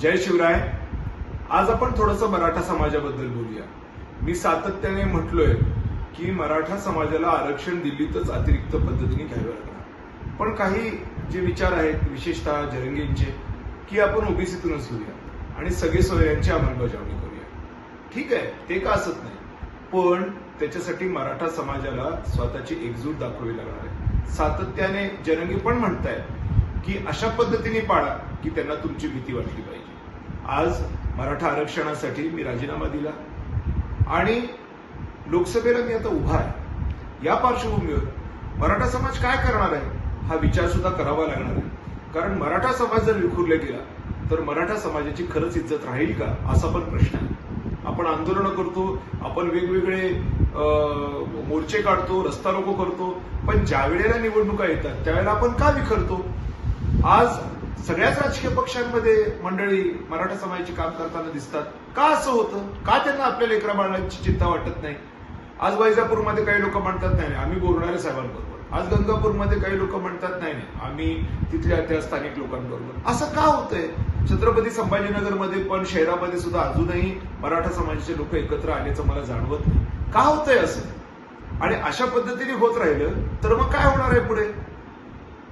जय शिवराय. आज आपण थोडंसं मराठा समाजाबद्दल बोलूया. मी सातत्याने म्हटलोय की मराठा समाजाला आरक्षण दिल्लीतच अतिरिक्त पद्धतीने घ्यावे लागणार. पण काही जे विचार आहेत विशेषतः जरंगींचे की आपण ओबीसीतूनच घेऊया आणि सगळे सोयांची अंमलबजावणी करूया. ठीक आहे ते का असत नाही? पण त्याच्यासाठी मराठा समाजाला स्वतःची एकजूट दाखवावी लागणार आहे. सातत्याने जरंगी पण म्हणतायत की अशा पद्धतीने पाळा की त्यांना तुमची भीती वाटली पाहिजे. आज मराठा आरक्षणासाठी मी राजीनामा दिला. आणि लोकसभेला मी आता उभा आहे. या पार्श्वभूमीवर मराठा समाज काय करणार आहे हा विचार सुद्धा करावा लागणार आहे. कारण मराठा समाज जर विखुरला गेला तर मराठा समाजाची खरंच इज्जत राहील का असा पण प्रश्न आहे. आपण आंदोलनं करतो आपण वेगवेगळे मोर्चे काढतो रस्ता रोको करतो पण ज्या वेळेला निवडणुका येतात त्यावेळेला आपण का विखरतो? आज सगळ्याच राजकीय पक्षांमध्ये मंडळी मराठा समाजाची काम करताना दिसतात. का असं होतं? का त्यांना आपल्या लेकरा बाळांची चिंता वाटत नाही? आज वैजापूरमध्ये काही लोक म्हणतात नाही आम्ही बोलणारे साहेबांबरोबर. आज गंगापूरमध्ये काही लोक म्हणतात नाही नाही आम्ही तिथल्या त्या स्थानिक लोकांबरोबर. असं का होतंय? छत्रपती संभाजीनगरमध्ये पण शहरामध्ये सुद्धा अजूनही मराठा समाजाचे लोक एकत्र आल्याचं मला जाणवत नाही. का होतंय असं? आणि अशा पद्धतीने होत राहिलं तर मग काय होणार आहे पुढे?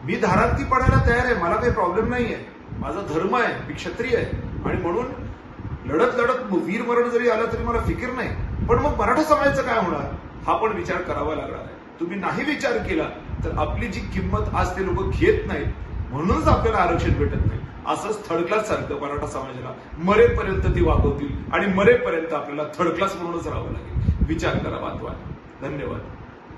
मी धारार्थी पडायला तयार आहे मला काही प्रॉब्लेम नाही आहे. माझा धर्म आहे मी क्षत्रिय आहे. आणि म्हणून लढत लढत वीर मरण जरी आलं तरी मला फिकीर नाही. पण मग मराठा समाजाचं काय होणार? हा पण विचार करावा लागणार आहे. तुम्ही नाही विचार केला तर आपली जी किंमत आज ते लोक घेत नाहीत म्हणूनच आपल्याला आरक्षण भेटत नाही. असंच थर्ड क्लास सारखं मराठा समाजाला मरेपर्यंत ती वागवतील आणि मरेपर्यंत आपल्याला थर्ड क्लास म्हणूनच राहावं लागेल. विचार करा वाचवा धन्यवाद.